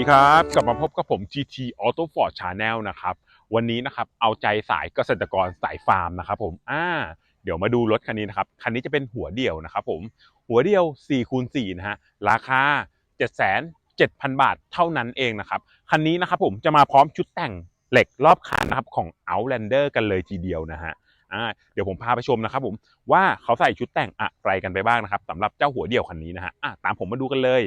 ดีครับ กลับมาพบกับผม GT Auto Ford Channel นะครับ วันนี้นะครับเอาใจสายเกษตรกรสายฟาร์มนะครับผมอ่าเดี๋ยวมาดูรถคันนี้นะครับ คันนี้จะเป็นหัวเดี่ยวนะครับผมหัวเดี่ยว4คูณ4นะฮะราคา 7,700 บาทเท่านั้นเองนะครับ คันนี้นะครับผมจะมาพร้อมชุดแต่งเหล็กรอบคันนะครับของ Outlander กันเลยทีเดียวนะฮะอ่าเดี๋ยวผมพาไปชมนะครับผมว่าเขาใส่ชุดแต่งอะไรกันไปบ้างนะครับสำหรับเจ้าหัวเดี่ยวคันนี้นะฮะอะตามผมมาดูกันเลย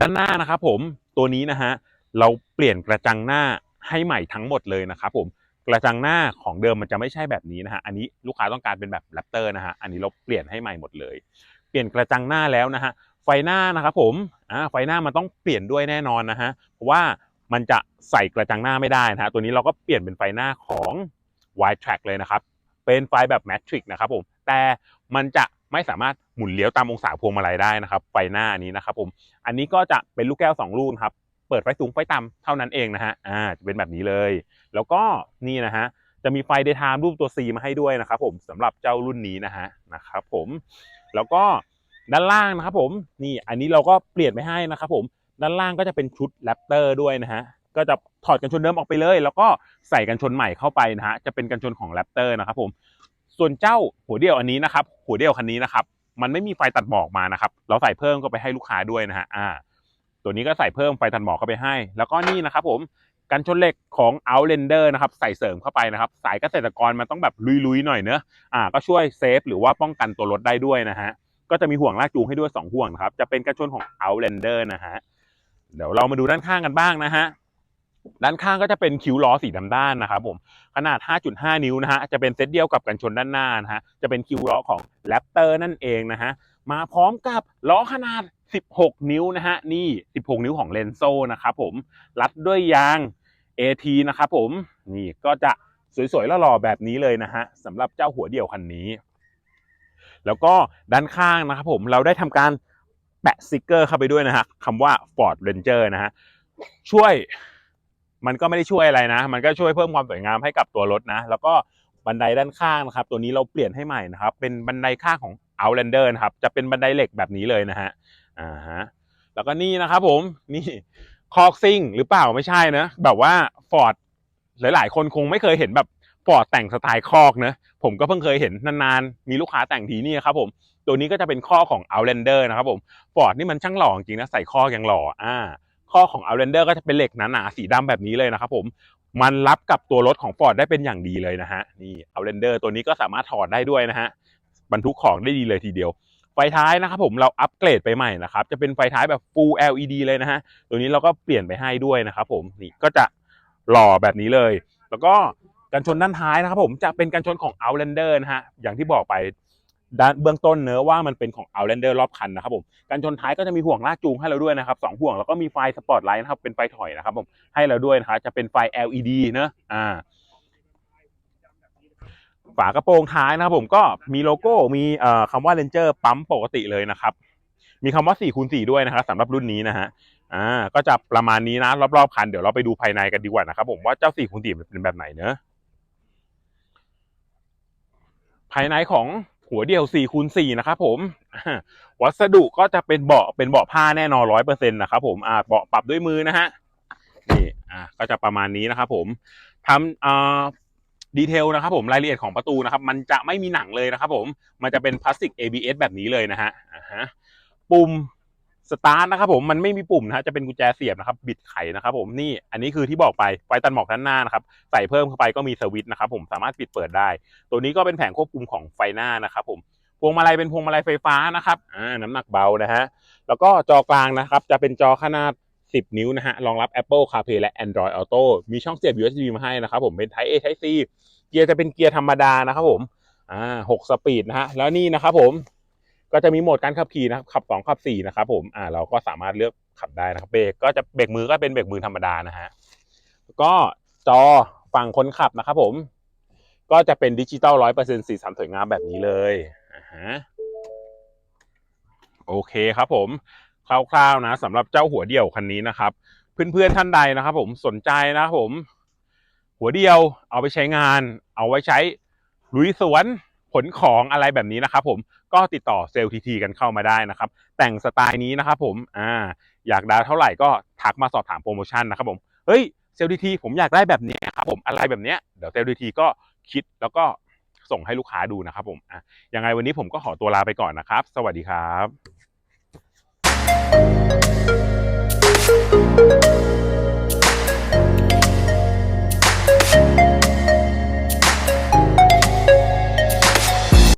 ด้านหน้านะครับผมตัวนี้นะฮะเราเปลี่ยนกระจังหน้าให้ใหม่ทั้งหมดเลยนะครับผมกระจังหน้าของเดิมมันจะไม่ใช่แบบนี้นะฮะอันนี้ลูกค้าต้องการเป็นแบบแรปเตอร์นะฮะอันนี้เราเปลี่ยนให้ใหม่หมดเลย เปลี่ยนกระจังหน้าแล้วนะฮะไฟหน้านะครับผมอ่าไฟหน้ามันต้องเปลี่ยนด้วยแน่นอนนะฮะเพราะว่ามันจะใส่กระจังหน้าไม่ได้นะฮะตัวนี้เราก็เปลี่ยนเป็นไฟหน้าของ wide track เลยนะครับเป็นไฟแบบ matrix นะครับผมแต่มันจะ ไม่สามารถหมุนเลี้ยวตามองศาพวงมาลัยได้นะครับ ไฟหน้านี้นะครับผม อันนี้ก็จะเป็นลูกแก้ว 2 ลูกครับ เปิดไฟสูงไฟต่ำเท่านั้นเองนะฮะ อ่า จะเป็นแบบนี้เลย แล้วก็นี่นะฮะ จะมีไฟเดย์ไทม์รูปตัว C มาให้ด้วยนะครับผมสำหรับเจ้ารุ่นนี้นะฮะ นะครับผม แล้วก็ด้านล่างนะครับผม นี่ อันนี้เราก็เปลี่ยนไปให้นะครับผม ด้านล่างก็จะเป็นชุดแรปเตอร์ด้วยนะฮะก็จะถอดกันชนเดิมออกไปเลย แล้วก็ใส่กันชนใหม่เข้าไปนะฮะ จะเป็นกันชนของแรปเตอร์นะครับผม ส่วนเจ้าหัวเดี่ยวอันนี้นะครับ หัวเดี่ยวคันนี้นะครับ มันไม่มีไฟตัดหมอกมานะครับ เราใส่เพิ่มก็ไปให้ลูกค้าด้วยนะฮะอ่า ตัวนี้ก็ใส่เพิ่มไฟตัดหมอกเข้าไปให้ แล้วก็นี่นะครับ ผมกันชนเหล็กของ Outlander นะครับใส่เสริมเข้าไปนะครับ สายเกษตรกรมันต้องแบบลุยๆหน่อยเนอะอ่า ก็ช่วยเซฟหรือว่าป้องกันตัวรถได้ด้วยนะฮะก็จะมีห่วงลากจูงให้ด้วย 2 ห่วงนะครับ จะเป็นกันชนของ Outlander นะฮะ เดี๋ยวเรามาดูด้านข้างกันบ้างนะฮะ ด้านข้างก็จะเป็นคิ้วล้อสีดำด้านนะครับผมขนาด 5.5 นิ้วนะฮะจะเป็นเซตเดียวกับกันชนด้านหน้านะฮะจะเป็นคิวล้อของ Raptor นั่นเองนะฮะมาพร้อมกับล้อขนาด 16 นิ้วนะฮะนี่ 16 นิ้วของเลนโซนะครับผมรัดด้วยยาง AT นะครับผมนี่ก็จะสวยๆหล่อๆแบบนี้เลยนะฮะสำหรับเจ้าหัวเดี่ยวคันนี้ แล้วก็ด้านข้างนะครับผมเราได้ทำการแปะสติกเกอร์เข้าไปด้วยนะฮะคำว่า Ford Ranger นะฮะช่วย มันก็ไม่ได้ช่วยอะไรนะ มันก็ช่วยเพิ่มความสวยงามให้กับตัวรถนะ แล้วก็บันไดด้านข้างนะครับ ตัวนี้เราเปลี่ยนให้ใหม่นะครับ เป็นบันไดข้างของ Outlander นะครับ จะเป็นบันไดเหล็กแบบนี้เลยนะฮะ อ่าฮะ แล้วก็นี่นะครับผม นี่คอกซิงหรือเปล่าไม่ใช่นะ แบบว่า Ford หลาย ๆ คนคงไม่เคยเห็นแบบ Ford แต่งสไตล์คอกนะผมก็เพิ่งเคยเห็นนานๆ มีลูกค้าแต่งทีนี่ครับผมตัวนี้ก็จะเป็นข้อของ Outlander นะครับผม Ford นี่มันช่างหล่อจริงนะ ใส่ข้อยังหล่ออ่า ข้อของ Outlander ก็จะเป็นเหล็กหนาๆสีดำแบบนี้เลยนะครับผมมันรับกับตัวรถของ Ford ได้เป็นอย่างดีเลยนะฮะนี่ Outlander ตัวนี้ก็สามารถถอดได้ด้วยนะฮะบรรทุกของได้ดีเลยทีเดียว ไฟท้ายนะครับผมเราอัปเกรดไปใหม่นะครับจะเป็นไฟท้ายแบบ Full LED เลยนะฮะตัวนี้เราก็เปลี่ยนไปให้ด้วยนะครับผมนี่ก็จะหล่อแบบนี้เลย แล้วก็กันชนด้านท้ายนะครับผมจะเป็นกันชนของ Outlander นะฮะอย่างที่บอกไป ด้านเบื้องต้นเนื้อว่ามันเป็นของ Outlander รอบคันนะครับผมการชนท้ายก็จะมีห่วงลากจูงให้เราด้วยนะครับสองห่วงแล้วก็มีไฟสปอตไลท์นะครับเป็นไฟถอยนะครับผมให้เราด้วยนะครับจะเป็นไฟ LED เนอะอ่าฝากระโปรงท้ายนะครับผมก็มีโลโก้มีเอ่อคำว่า Ranger ปั๊มปกติเลยนะครับ มีคำว่า4คูณ4ด้วยนะครับสำหรับรุ่นนี้นะฮะอ่าก็จะประมาณนี้นะรอบๆคันเดี๋ยวเราไปดูภายในกันดีกว่านะครับผมว่าเจ้า4คูณ4เป็นแบบไหนเนอะภายในของ หัวเดียว4คูณสี่นะครับผมวัสดุก็จะเป็นเบาะเป็นเบาะผ้าแน่นอนร้อยเปอร์เซ็นต์นะครับผมอ่าเบาะปรับด้วยมือนะฮะนี่อ่าก็จะประมาณนี้นะครับผมทำอ่าดีเทลนะครับผมรายละเอียดของประตูนะครับ มันจะไม่มีหนังเลยนะครับผมมันจะเป็นพลาสติก ABS แบบนี้เลยนะฮะอ่าฮะปุ่ม สตาร์ทนะครับผมมันไม่มีปุ่มนะฮะจะเป็นกุญแจเสียบนะครับบิดไขนะครับผมนี่อันนี้คือที่บอกไปไฟตัดหมอกด้านหน้านะครับใส่เพิ่มเข้าไปก็มีสวิตช์นะครับผมสามารถปิดเปิดได้ ตัวนี้ก็เป็นแผงควบคุมของไฟหน้านะครับผมพวงมาลัยเป็นพวงมาลัยไฟฟ้านะครับอ่าน้ำหนักเบานะฮะแล้วก็จอกลางนะครับจะเป็นจอขนาด 10 นิ้วนะฮะรองรับ Apple CarPlay และ Android Auto มีช่องเสียบ USB มาให้นะครับผมเป็น Type A Type C เกียร์จะเป็นเกียร์ธรรมดานะครับผมอ่า6สปีดนะฮะแล้วนี่นะครับผม ก็จะมีโหมดการขับขี่นะครับขับ2ขับ4นะครับผมอ่าเราก็สามารถเลือกขับได้นะครับเบรกก็จะเบรกมือก็เป็นเบรกมือธรรมดานะฮะก็จอฝั่งคนขับนะครับผมก็จะเป็นดิจิตอลร้อยเปอร์เซ็นต์สีสันสวยงามแบบนี้เลยอ่าฮะโอเคครับผมคร่าวๆนะสำหรับเจ้าหัวเดี่ยวคันนี้นะครับ เพื่อนๆท่านใดนะครับ ผมสนใจนะครับผม หัวเดียวเอาไปใช้งาน เอาไว้ใช้ลุยสวน นของอะไรแบบนี้นะครับผมก็ติดต่อเซลล์ทีทีกันเข้ามาได้นะครับ แต่งสไตล์นี้นะครับผมอ่าอยากได้เท่าไหร่ก็ทักมาสอบถามโปรโมชั่นนะครับผมเฮ้ยเซลล์ทีทีผมอยากได้แบบนี้ครับผมอะไรแบบเนี้ยเดี๋ยวเซลล์ทีทีก็คิดแล้วก็ส่งให้ลูกค้าดูนะครับผมอะยังไงวันนี้ผมก็ขอตัวลาไปก่อนนะครับ สวัสดีครับ